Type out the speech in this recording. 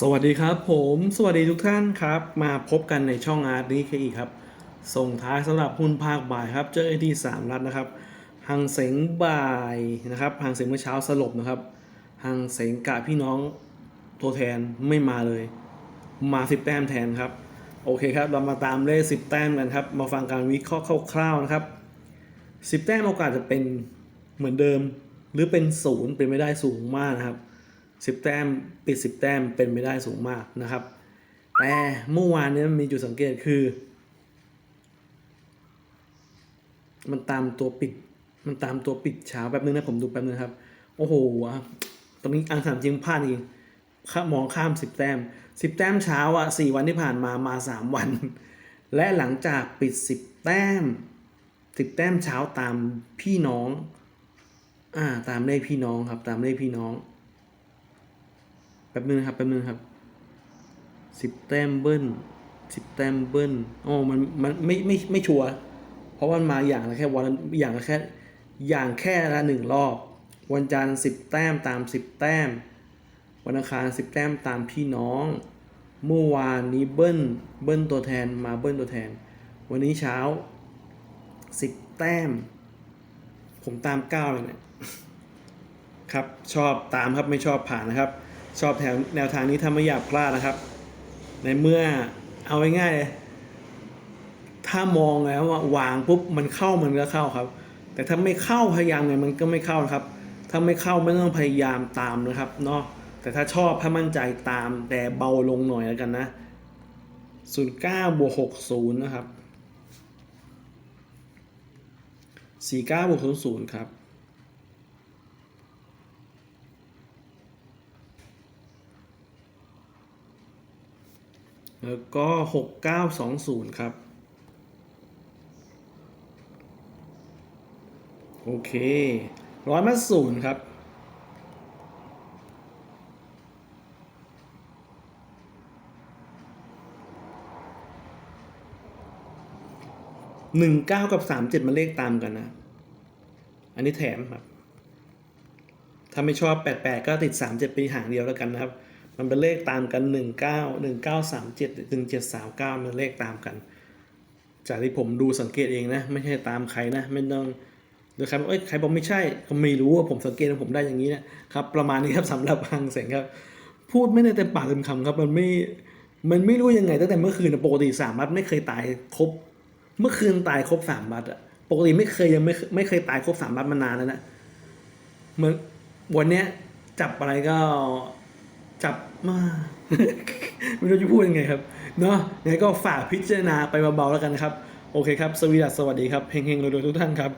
สวัสดีครับผมสวัสดีทุกท่านครับ มาพบกันในช่องอาร์ตนี้อีกครับ ส่งท้ายสำหรับหุ้นภาคบ่ายครับ เจอไอที่สามรัฐนะครับหังเสงบ่ายนะครับหังเสงเมื่อเช้าสลบนะครับหังเสงกะพี่น้องตัวแทนไม่มาเลย มาสิบแต้มแทนครับ โอเคครับ เรามาตามเลขสิบแต้มกันครับ มาฟังการวิเคราะห์คร่าวๆนะครับสิบแต้มโอกาสจะเป็นเหมือนเดิม หรือเป็นศูนย์เป็นไม่ได้สูงมากนะครับ สิบแต้มปิดสิบแต้มเป็นไม่ได้สูงมากนะครับ แต่เมื่อวานนี้มีจุดสังเกตคือ มันตามตัวปิด มันตามตัวปิดเช้าแป๊บนึงนะผมดูแป๊บนึงครับ โอ้โหตรงนี้อังสามจริงพลาดองข้ามองข้ามสิบแต้มสิบแต้มเช้าอะสี่วันที่ผ่านมามาสามวัน และหลังจากปิดสิบแต้มสิบแต้มเช้าตามพี่น้อง อ่าตามเลขพี่น้องครับตามเลขพี่น้อง ป๊บนึงนะครับแป๊บนึงครับสิบแต้มเบิ้ลสิบแต้มเบิ้ลอ๋อมันมันไม่ไม่ไม่ชัวร์เพราะว่ามันมาอย่างละแค่วันอย่างละแค่อย่างแค่ละหนึ่งรอบ วันจันทร์สิบแต้มตามสิบแต้ม วันอังคารสิบแต้มตามพี่น้องเมื่อวานนี้เบิ้ลเบิ้ลตัวแทนมาเบิ้ลตัวแทน วันนี้เช้าสิบแต้ม ผมตามเก้าเลยเนี่ยครับชอบตามครับไม่ชอบผ่านนะครับ ชอบแถวแนวทางนี้ถ้าไม่อยากพลาดนะครับ ในเมื่อเอาง่ายๆเลยถ้ามองแล้วว่าวางปุ๊บมันเข้ามันก็เข้าครับ แต่ถ้าไม่เข้าพยายามไงมันก็ไม่เข้านะครับ ถ้าไม่เข้าไม่ต้องพยายามตามนะครับเนาะแต่ถ้าชอบถ้ามั่นใจตามแต่เบาลงหน่อยแล้วกันนะ09บวก60นะครับ49บวก00ครับ แล้วก็ 6920 ครับ โอเคร้อยมาศูนย์ครับ หนึ่งเก้ากับสามเจ็ดมันเลขตามกันนะ อันนี้แถมครับ ถ้าไม่ชอบแปดแปดก็ติดสามเจ็ดไปหางเดียวแล้วกันนะครับ มันเป็นเลขตามกันหนึ่งเก้าหนึ่งเก้าสามเจ็ดหนึ่งเจ็ดสามเก้ามันเลขตามกัน จากที่ผมดูสังเกตเองนะ ไม่ใช่ตามใครนะ ไม่ต้องหรือใครบอกเอ้ยใครบอกไม่ใช่ก็ไม่รู้ว่าผมสังเกตผมได้อย่างนี้นะครับ ประมาณนี้ครับสำหรับพังเสงครับ พูดไม่ได้เต็มปากเต็มคำครับ มันไม่ มันไม่รู้ยังไงตั้งแต่เมื่อคืนนะปกติสามมัดไม่เคยตายครบ เมื่อคืนตายครบสามมัดอะปกติไม่เคยยังไม่ไม่เคยตายครบสามมัดมานานแล้วนะเหมือนวันเนี้ยจับอะไรก็ จับมา ไม่รู้จะพูดยังไงครับ เนาะงั้นก็ฝากพิจารณาไปเบาๆแล้วกันนะครับ โอเคครับ สวีดัสสวัสดีครับ เฮงๆรวยๆทุกท่านครับ